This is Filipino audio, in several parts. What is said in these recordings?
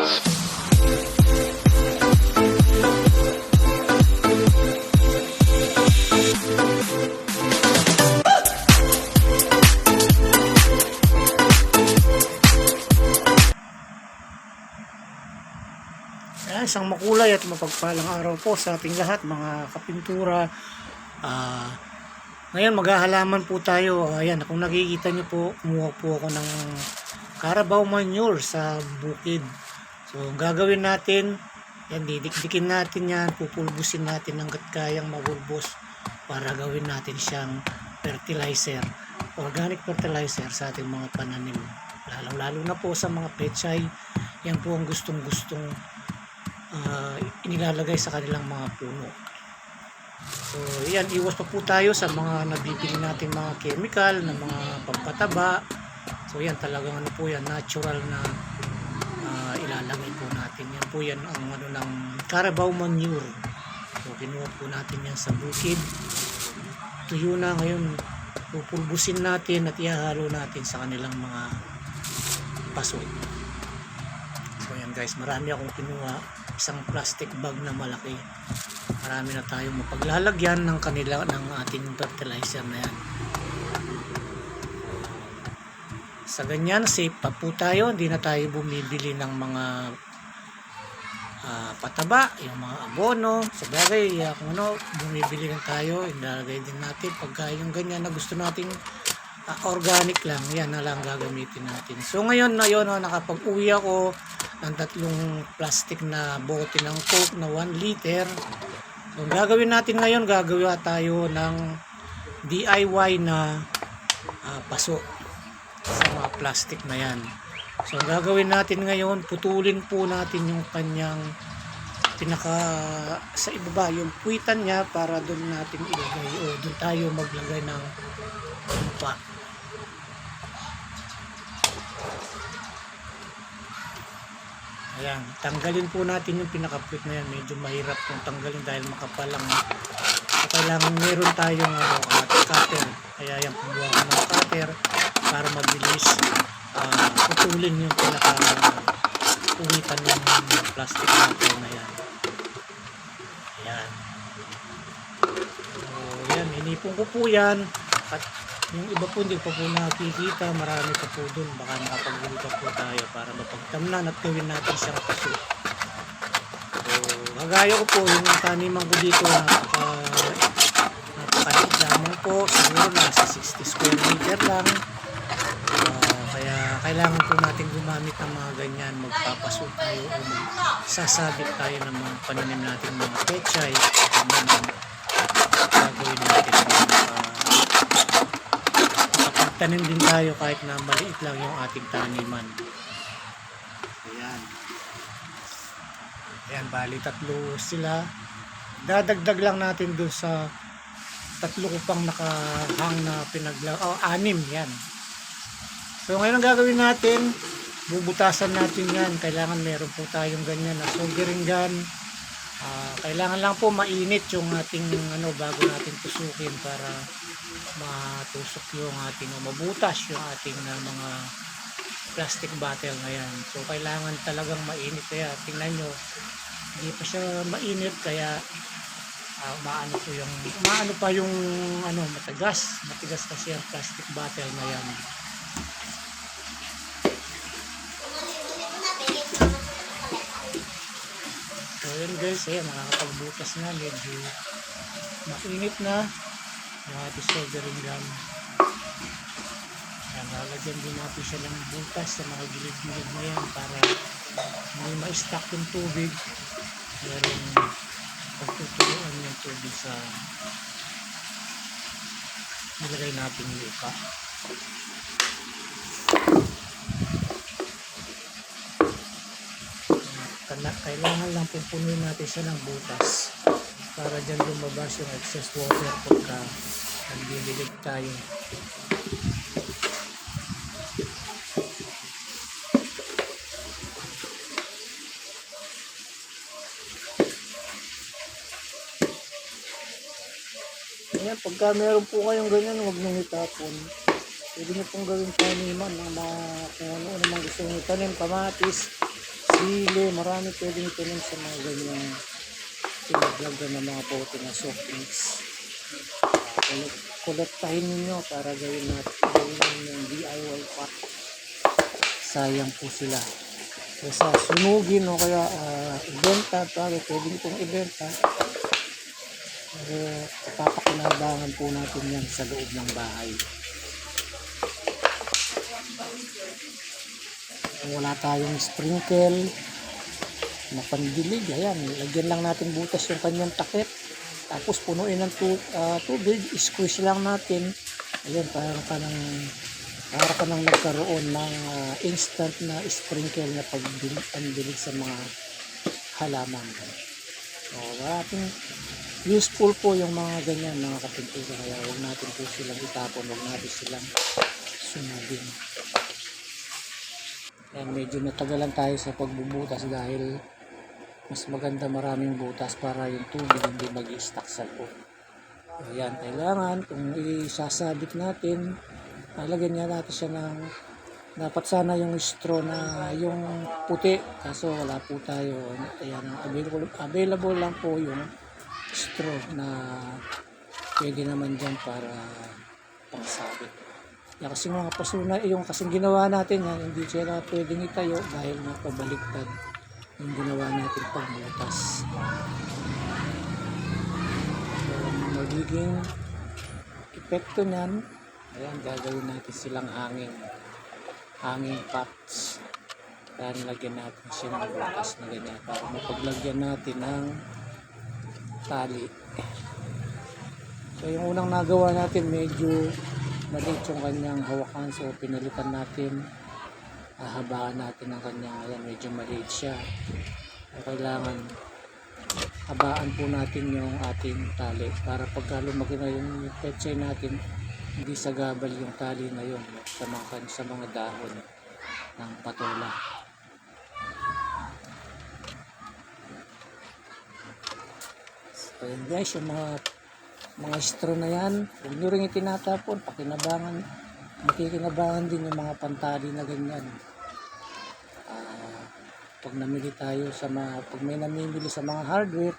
Ayan, isang makulay at mapagpalang araw po sa ating lahat mga kapintura. Ah, ngayon maghahalaman po tayo. Ayan, kung nakikita nyo po, kumuha po ako ng Carabao manure sa bukid. So, gagawin natin, yan, didikdikin natin yan, pupulbusin natin hanggat kayang mabulbos para gawin natin siyang fertilizer, organic fertilizer sa ating mga pananim. Lalo-lalo na po sa mga pechay, yan po ang gustong-gustong ah, inilalagay sa kanilang mga puno. So, yan, iwas pa po tayo sa mga nabibili natin mga chemical na mga pampataba. So, yan talagang ano po yan, natural na ah, ilalagay po natin. Yan po yan ang ano ng Carabao manure. So, kinuha po natin yan sa bukid. Tuyo na ngayon, pupulbusin natin at ihahalo natin sa kanilang mga paso. So yan guys, marami akong kinuha. Isang plastic bag na malaki. Marami na tayong mapaglalagyan ng kanila ng ating fertilizer na yan. Sa ganyan, safe pa po tayo. Hindi na tayo bumibili ng mga ah, pataba, yung mga abono. Sa bagay, ah, kung ano, bumibili lang tayo. Ilalagay din natin. Pagka yung ganyan na gusto nating ah, organic lang, yan na lang gagamitin natin. So ngayon na yun, oh, nakapag-uwi ako ng tatlong plastic na bote ng Coke na 1 liter. So gagawin natin ngayon, gagawa tayo ng DIY na ah, paso sa mga plastic na yan. So gagawin natin ngayon, putulin po natin yung kanyang pinaka sa ibaba, yung puwitan niya para doon natin ilagay o doon tayo maglagay ng lupa. Ayan, tanggalin po natin yung pinaka-plate na yan. Medyo mahirap pong tanggalin dahil makapal lang. So, kailangan meron tayong ano, uh, cutter. Kaya yan, kumuha ng cutter para mabilis uh, putulin yung pinaka uwitan ng plastic cutter na yan. Ayan. So, yan, inipon ko po yan. At yung iba po hindi pa po nakikita, marami pa po dun. Baka makapag pa po tayo para mapagtamnan at gawin natin siyang paso. So, kagaya ko po, yung taniman ko dito, napaka, napakaliit lamang po. Siguro nasa 60 square meter lang. Kailangan po natin gumamit ng mga ganyan. Magpapaso tayo o magsasabit tayo ng mga pananim natin mga pechay. Ano ang gagawin natin para tanim din tayo kahit na maliit lang yung ating taniman. Ayan. Ayan, bali tatlo sila. Dadagdag lang natin dun sa tatlo ko pang nakahang na pinagla... Oh, anim yan. So ngayon ang gagawin natin, bubutasan natin yan. Kailangan meron po tayong ganyan na soldering gun. Ah, kailangan lang po mainit yung ating ano bago natin tusukin para matusok yung ating o mabutas yung ating na mga plastic bottle na yan. So kailangan talagang mainit kaya tingnan nyo hindi pa siya mainit kaya ah, maano po yung maano pa yung ano matagas matigas kasi ang plastic bottle na yan. So yun guys, ayan, nakakapagbutas na, medyo mainit na yung ating soldering gun. Ayan, lalagyan din natin siya ng butas sa mga gilid-gilid na yan para hindi ma-stack yung tubig. Merong pagtuturuan yung tubig sa nilagay natin lupa. Kana- kailangan lang pupunuin natin siya ng butas para dyan lumabas yung excess water pagka naglilig tayo. Ayan, pagka meron po kayong ganyan, huwag nyo itapon. Pwede nyo pong gawin taniman ng mga kung ano naman gusto nyo itanim, kamatis, sili, marami pwedeng itanim sa mga ganyang pinaglagyan ng mga bote na soft drinks. Uh, kulot, kolektahin ninyo para gawin natin gawin yung DIY pot. Sayang po sila. Kaya sunugin o kaya ah, ibenta, para pwedeng itong ibenta. Pero papakinabangan po natin yan sa loob ng bahay. Kung wala tayong sprinkle na pandilig, ayan, lagyan lang natin butas yung kanyang takip. Tapos punuin ng tu- ah, tubig, squeeze lang natin. Ayan, para ka nang para ka nang nagkaroon ng ah, instant na sprinkle na pagdilig sa mga halaman. So, ating useful po yung mga ganyan mga kapintura kaya huwag natin po silang itapon huwag natin silang sunugin Yan, medyo natagalan tayo sa pagbubutas dahil mas maganda maraming butas para yung tubig hindi mag stuck sa loob. Ayan kailangan kung isasabit natin lalagyan niya natin siya ng dapat sana yung straw na yung puti. Kaso wala po tayo. Ayan available, available lang po yung straw na pwede naman dyan para pangsabit. Yan kasi mga pasuna, yung kasing ginawa natin yan, hindi siya pwedeng itayo dahil napabaliktad yung ginawa natin pagbutas. So, magiging epekto niyan, ayan, gagawin natin silang hanging hanging pots. Kaya nilagyan natin siya ng butas na ganyan para mapaglagyan natin ng tali. So yung unang nagawa natin medyo maliit yung kanyang hawakan so pinalitan natin. Hahabaan natin ang kanyang ayan medyo maliit siya. So, kailangan habaan po natin yung ating tali para pagka lumaki na yung petsay natin hindi sagabal yung tali na yun sa mga, sa mga dahon ng patola. So yun guys, yung mga mga straw na yan, huwag nyo rin itinatapon, pakinabangan, makikinabangan din yung mga pantali na ganyan. Ah, pag namili tayo sa mga, pag may namimili sa mga hardware,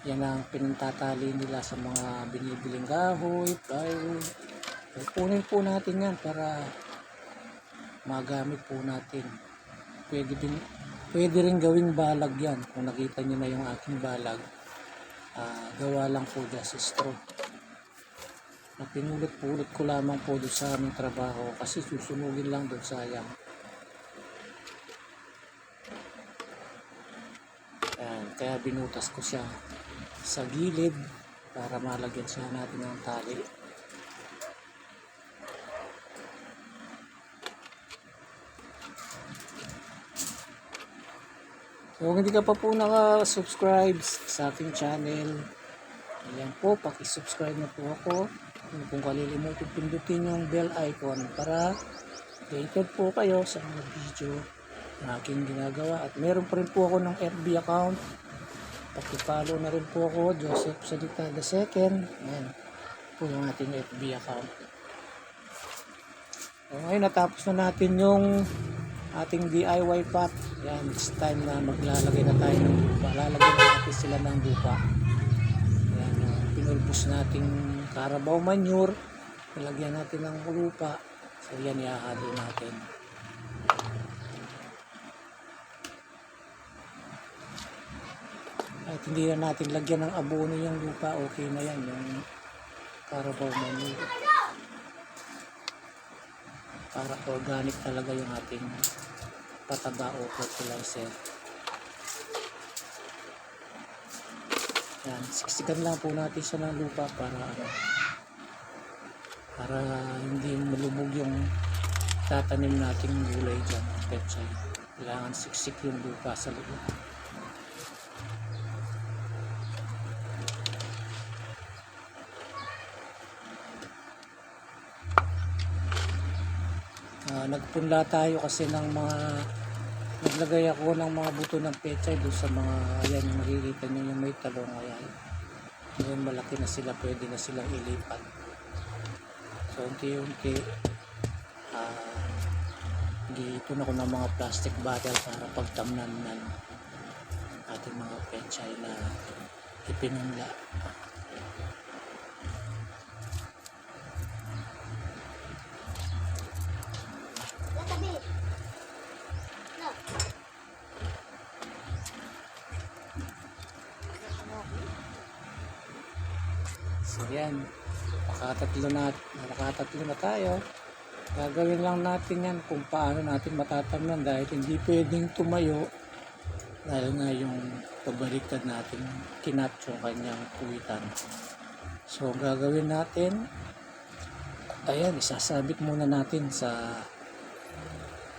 yan ang pinantatali nila sa mga binibiling kahoy, plywood. Punin po natin yan para magamit po natin. Pwede din, pwede rin gawing balag yan. Kung nakita nyo na yung aking balag, Ah, gawa lang po dyan sa straw. Na pinulit-pulit ko lamang po doon sa aming trabaho kasi susunugin lang doon sayang. Ayan, kaya binutas ko siya sa gilid para malagyan siya natin ng tali. Kung hindi ka pa po naka-subscribe sa aking channel, ayan po, paki-subscribe na po ako. Kung kalilimutin, pindutin yung bell icon para updated po kayo sa mga video na aking ginagawa. At meron pa rin po ako ng FB account. Paki-follow na rin po ako, Joseph Salita II. Ayan po yung ating FB account. So, ngayon, natapos na natin yung ating DIY pot. Yan, it's time na maglalagay na tayo ng lupa. Lalagyan na natin sila ng lupa. Yan, yung pinulbos nating Carabao manure. Nilagyan natin ng lupa. So yan, ihahalo natin. At hindi na natin lagyan ng abono yung lupa. Okay na yan, yung Carabao manure. Para organic talaga yung ating pataba o fertilizer. Yan, siksikan lang po natin siya ng lupa para ano, para hindi malubog yung tatanim nating gulay dyan, pechay. Kailangan siksik yung lupa sa loob. Nagpunla tayo kasi ng mga naglagay ako ng mga buto ng pechay doon sa mga ayan yung makikita nyo yung may talong ayan ngayon malaki na sila pwede na silang ilipat so unti-unti ah, nag-iipon ako ng mga plastic bottle para pagtamnan ng ating mga pechay na ipinunla. Tatabi. No. So yan, nakatatlo na, nakatatlo na tayo. Gagawin lang natin yan kung paano natin matatamnan dahil hindi pwedeng tumayo dahil nga yung pabaliktad natin kinat yung kanyang kuwitan. So ang gagawin natin, ayan, isasabit muna natin sa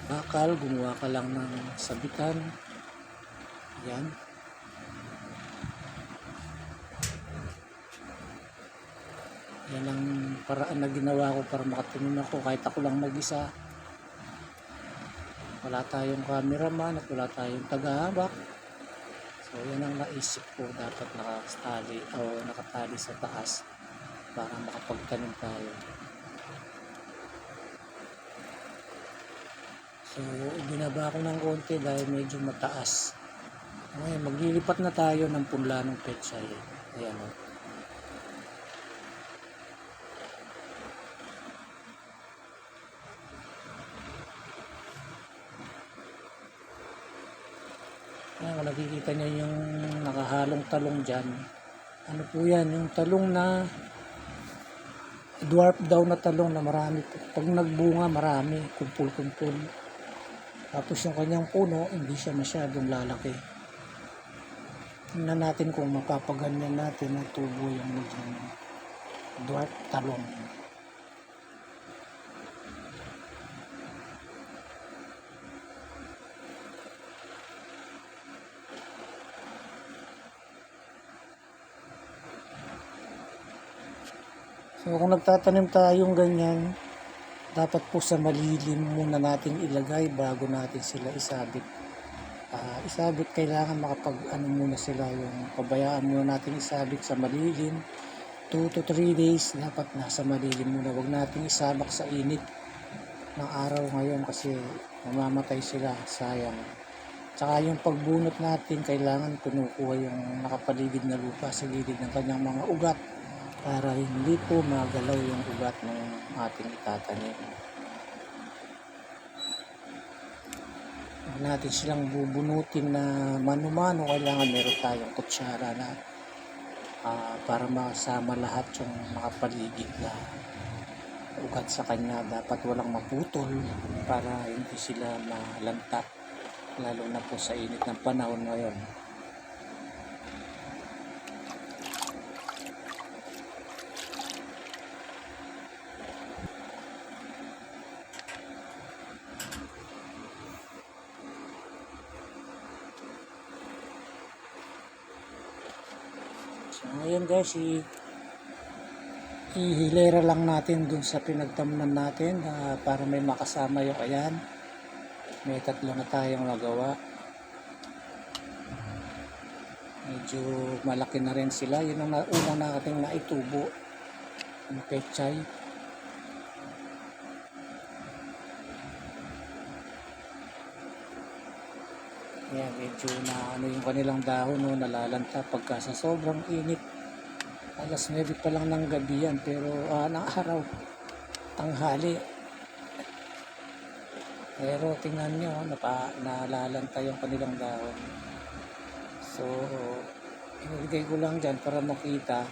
bakal, gumawa ka lang ng sabitan. Ayan. Yan ang paraan na ginawa ko para makatulong ako kahit ako lang mag-isa. Wala tayong cameraman at wala tayong tagahawak. So yan ang naisip ko dapat nakastali o nakatali sa taas para makapagtanim tayo. So binaba ko ng konti dahil medyo mataas. Ngayon maglilipat na tayo ng punla ng pechay. Ayan o. Ayan, kung nakikita niyo yung nakahalong talong dyan. Ano po yan? Yung talong na dwarf daw na talong na marami. Pag nagbunga, marami. Kumpul-kumpul. Tapos yung kanyang puno, hindi siya masyadong lalaki. Tingnan natin kung mapapaganyan natin na tubo yung naging dwarf talong. So kung nagtatanim tayong ganyan, dapat po sa malilim muna natin ilagay bago natin sila isabit. Ah, isabit kailangan makapag ano muna sila yung pabayaan muna natin isabit sa malilim. 2 to 3 days dapat nasa malilim muna. Huwag natin isabak sa init ng araw ngayon kasi mamamatay sila. Sayang. Tsaka yung pagbunot natin, kailangan kinukuha yung nakapaligid na lupa sa gilid ng kanyang mga ugat para hindi po magalaw yung ugat ng ating itatanim. Huwag natin silang bubunutin na mano-mano, kailangan meron tayong kutsara na ah, para masama lahat yung nakapaligid na ugat sa kanya. Dapat walang maputol para hindi sila malanta lalo na po sa init ng panahon ngayon. Ngayon guys, i ihilera lang natin dun sa pinagtamnan natin ah, para may makasama yung ayan. May tatlo na tayong nagawa. Medyo malaki na rin sila. Yun ang na- unang nating naitubo. Ang pechay. Ayan, medyo na ano yung kanilang dahon no, nalalanta pagka sa sobrang init. Alas 9 pa lang ng gabi yan, pero ah, ng araw, tanghali. Pero tingnan nyo, napa, nalalanta yung kanilang dahon. So, inilagay ko lang dyan para makita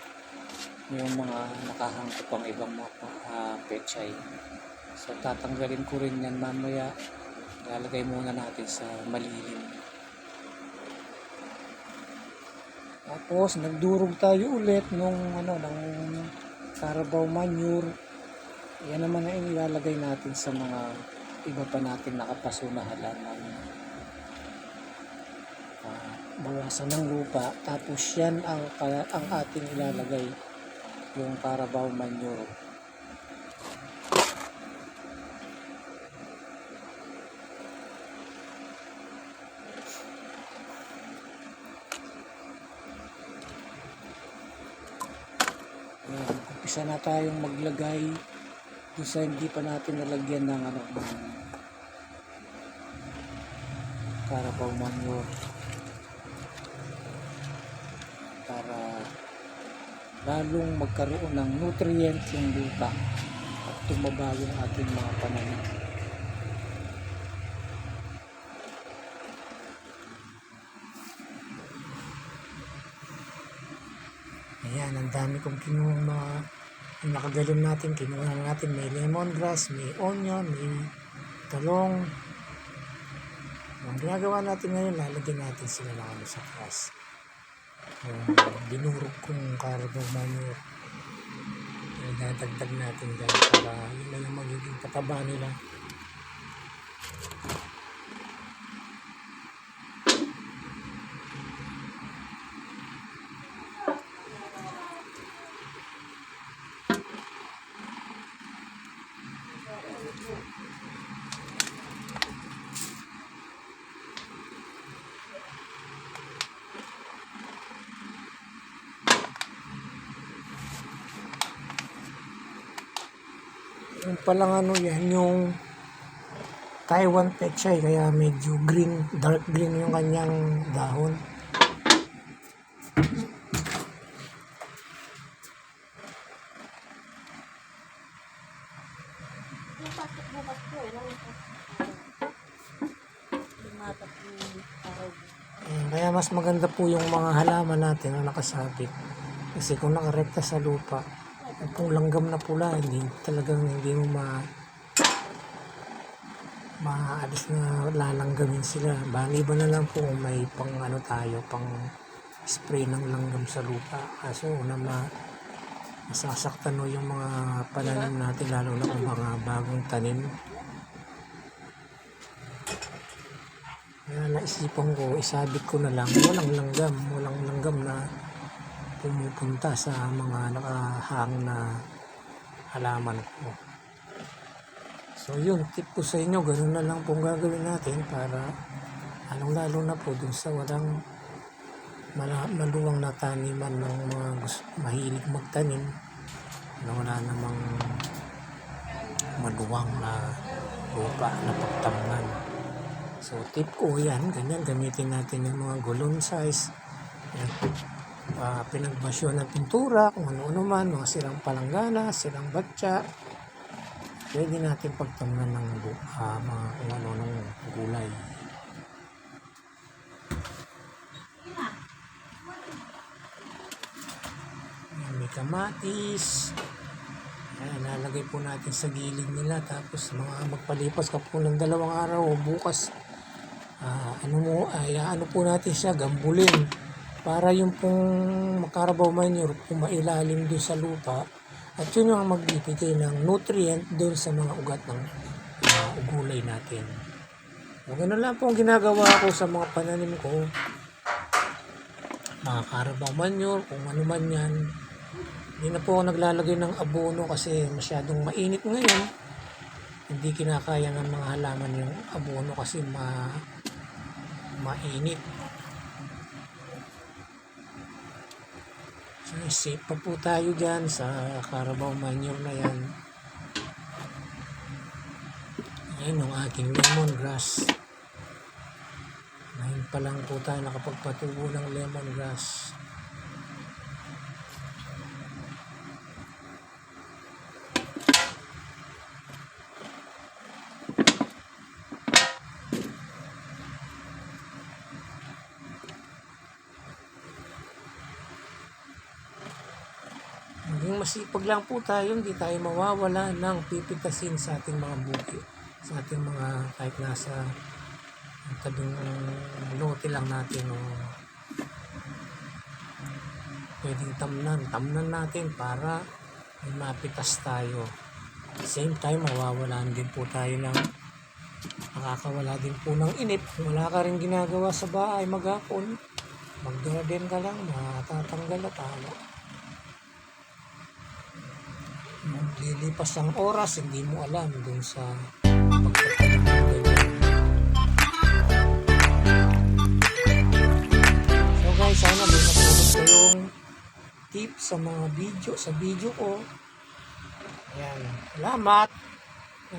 yung mga nakahangko pang ibang mga uh, pechay. So, tatanggalin ko rin yan mamaya. Lalagay muna natin sa malilim. Tapos nagdurog tayo ulit nung ano ng Carabao manure. Yan naman ang ilalagay natin sa mga iba pa natin nakapaso na halaman. Ah, bawasan ng lupa. Tapos yan ang, ang ating ilalagay yung Carabao manure. Umpisa na tayong maglagay doon sa hindi pa natin nalagyan ng ano ng Carabao manure para lalong magkaroon ng nutrients yung lupa at tumaba yung ating mga pananim. Ayan, ang dami kong kinuha mga yung nakagalon natin, kinuha natin may lemongrass, may onion, may talong. Ang ginagawa natin ngayon, lalagyan natin sila ng ano sa grass. Yung binurog kong carbo manure. Yung dadagdag natin dyan para yun na yung magiging pataba nila. Yung palang ano yan, yung Taiwan pechay, kaya medyo green, dark green yung kanyang dahon. Ayan, kaya mas maganda po yung mga halaman natin na nakasabit. Kasi kung nakarekta sa lupa, at kung langgam na pula, hindi talagang hindi mo ma maalis na lalanggamin sila. Bali ba na lang po may pang ano tayo, pang spray ng langgam sa lupa. Kaso na ma masasaktan no yung mga pananim natin lalo na kung mga bagong tanim. Kaya naisipan ko, isabit ko na lang, walang langgam, walang langgam na pumupunta sa mga nakahang na halaman ko. So yun, tip ko sa inyo, ganun na lang pong gagawin natin para anong lalo na po dun sa walang maluwang na taniman ng mga mahilig magtanim na wala namang maluwang na lupa na pagtamnan. So tip ko yan, ganyan, gamitin natin yung mga gulong size. Yan. Uh, pinagbasyo ng pintura, kung ano-ano man, mga silang palanggana, silang batya. Pwede natin pagtamnan ng ah, mga kung ano ng gulay. Ayan, may kamatis. Ayan, nalagay po natin sa gilid nila. Tapos mga magpalipas ka po ng dalawang araw o bukas. ah, ano mo, ay ano po natin siya, gambulin. Para yung pong makarabaw manure, pumailalim doon sa lupa. At yun yung magbibigay ng nutrient doon sa mga ugat ng uh, gulay natin. So, ganun lang po ang ginagawa ko sa mga pananim ko. Mga carabao manure, kung ano man yan. Hindi na po ako naglalagay ng abono kasi masyadong mainit ngayon. Hindi kinakaya ng mga halaman yung abono kasi ma mainit. So, safe pa po tayo dyan sa Carabao manure na yan. Ayan yung aking lemongrass. Ngayon pa lang po tayo nakapagpatubo ng lemongrass. Maging masipag lang po tayo, hindi tayo mawawala ng pipitasin sa ating mga buki, sa ating mga kahit nasa tabing lote lang natin o pwedeng tamnan, tamnan natin para mapitas tayo. Same time, mawawalan din po tayo ng nakakawala din po ng inip. Wala ka rin ginagawa sa bahay maghapon. Mag-garden ka lang, matatanggal na talo. Maglilipas ang oras, hindi mo alam dun sa. So guys, sana may natulog kayong tip sa mga video, sa video ko. Ayan, salamat.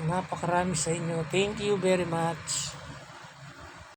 Napakarami sa inyo. Thank you very much.